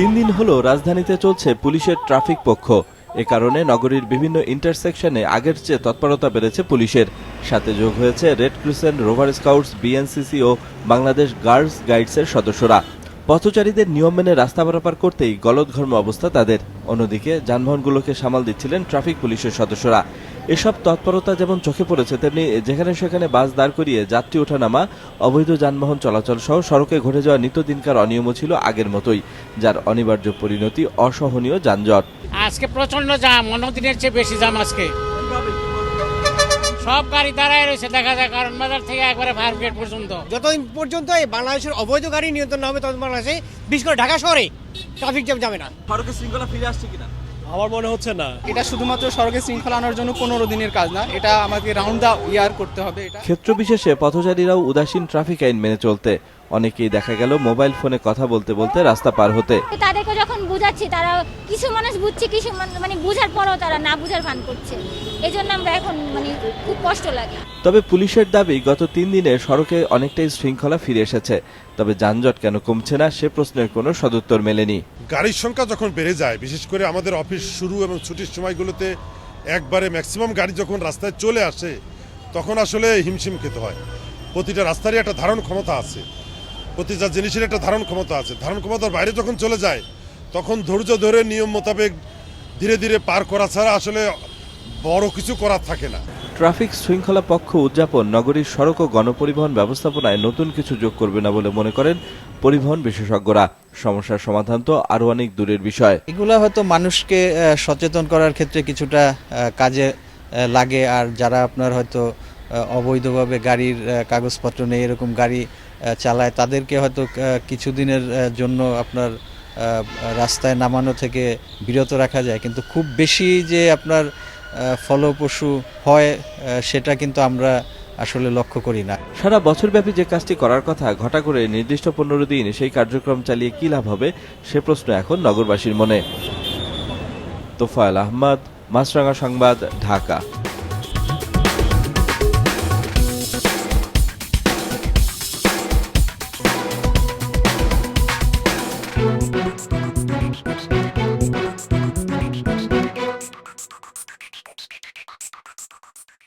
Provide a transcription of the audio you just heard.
তিন দিন হলো রাজধানীতে চলছে পুলিশের ট্রাফিক পক্ষ। এ কারণে নগরীর বিভিন্ন ইন্টারসেকশনে আগের চেয়ে তৎপরতা বেড়েছে পুলিশের। সাথে যোগ হয়েছে red crescent rover scouts BNCC ও বাংলাদেশ গার্লস গাইডসের সদস্যরা। পথচারীদের নিয়ম মেনে রাস্তা পারাপার করতেই গলদঘর্ম অবস্থা তাদের। অন্যদিকে যানবাহনগুলোকে সামাল দিচ্ছিলেন ট্রাফিক পুলিশের সদস্যরা। এসব তৎপরতা যেমন চোখে পড়েছে তেমনি যেখানে সেখানে বাস দাঁড় করিয়ে যাত্রী ওঠানামা অবৈধ যানবাহন চলাচল সহ সড়কে ঘটে যাওয়া নিত্যদিনকার অনিয়মও ছিল আগের মতোই যার অনিবার্য পরিণতি অসহনীয় যানজট। আজকে প্রচণ্ড জাম অন্যদিনের চেয়ে বেশি জাম আজকে। সব গাড়ি দাঁড়ায় রয়েছে দেখা যায় কারণ বাজার থেকে একবারে ফায়ার ব্রিগেড পর্যন্ত। যতদিন পর্যন্ত এই বাংলাদেশের অবৈধ গাড়ি নিয়ন্ত্রণ না হবে ততদিন বাংলাদেশে বিশেষ করে ঢাকা শহরে ট্রাফিক জ্যাম যাবে না। সড়কে শৃঙ্খলা ফিরে আসছে কিনা? আমার মনে হচ্ছে না। এটা শুধুমাত্র সড়কে শৃঙ্খলা আনার জন্য পনেরো দিনের কাজ না এটা আমাকে রাউন্ড দা ইয়ার করতে হবে এটা। ক্ষেত্র বিশেষে পথচারীরাও উদাসীন ট্রাফিক আইন মেনে চলতে। অনেকেই দেখা গেল মোবাইল ফোনে কথা বলতে বলতে রাস্তা পার হতে। তাদেরকে যখন বুঝাচ্ছি তারা কিছু মানুষ বুঝছে কিছু মান- মানে বুঝার পরও তারা না বুঝার ভান করছে। এই জন্য আমরা এখন মানে খুব কষ্ট লাগে। তবে পুলিশের দাবি গত তিন দিনে সড়কে অনেকটাই শৃঙ্খলা ফিরে এসেছে। তবে যানজট কেন কমছে না সে প্রশ্নের কোনো সদুত্তর মেলেনি। গাড়ির সংখ্যা যখন বেড়ে যায়, বিশেষ করে আমাদের অফিস শুরু এবং ছুটির সময়গুলোতে একবারে ম্যাক্সিমাম গাড়ি যখন রাস্তায় চলে আসে, তখন আসলে হিমশিম খেতে হয়। প্রতিটা রাস্তারই একটা ধারণ ক্ষমতা আছে। প্রতিটা জিনিসের একটা ধারণ ক্ষমতা আছে। ধারণ ক্ষমতার বাইরে যখন চলে যায়, তখন ধৈর্য ধরে নিয়ম মোতাবেক ধীরে ধীরে পার করা ছাড়া আসলে বড় কিছু করার থাকে না। ট্রাফিক শৃঙ্খলা পক্ষ উদযাপন নগরীর সড়ক ও গণপরিবহন ব্যবস্থাপনায় নতুন কিছু যোগ করবে না বলে মনে করেন পরিবহন বিশেষজ্ঞরা। সমস্যার সমাধান তো আরও অনেক দূরের বিষয়। এগুলো হয়তো মানুষকে সচেতন করার ক্ষেত্রে কিছুটা কাজে লাগে। আর যারা আপনার হয়তো অবৈধভাবে গাড়ির কাগজপত্র নেই, এরকম গাড়ি চালায়, তাদেরকে হয়তো কিছুদিনের জন্য আপনার রাস্তায় নামানো থেকে বিরত রাখা যায়। কিন্তু খুব বেশি যে আপনার ফলপ্রসূ হয় সেটা কিন্তু আমরা আসলে লক্ষ্য করি না। সারা বছরব্যাপী যে কাজটি করার কথা, ঘটা করে নির্দিষ্ট পনেরো দিন সেই কার্যক্রম চালিয়ে কী লাভ হবে, সে প্রশ্ন এখন নগরবাসীর মনে। তোফায়েল আহমদ, মাছরাঙা সংবাদ, ঢাকা।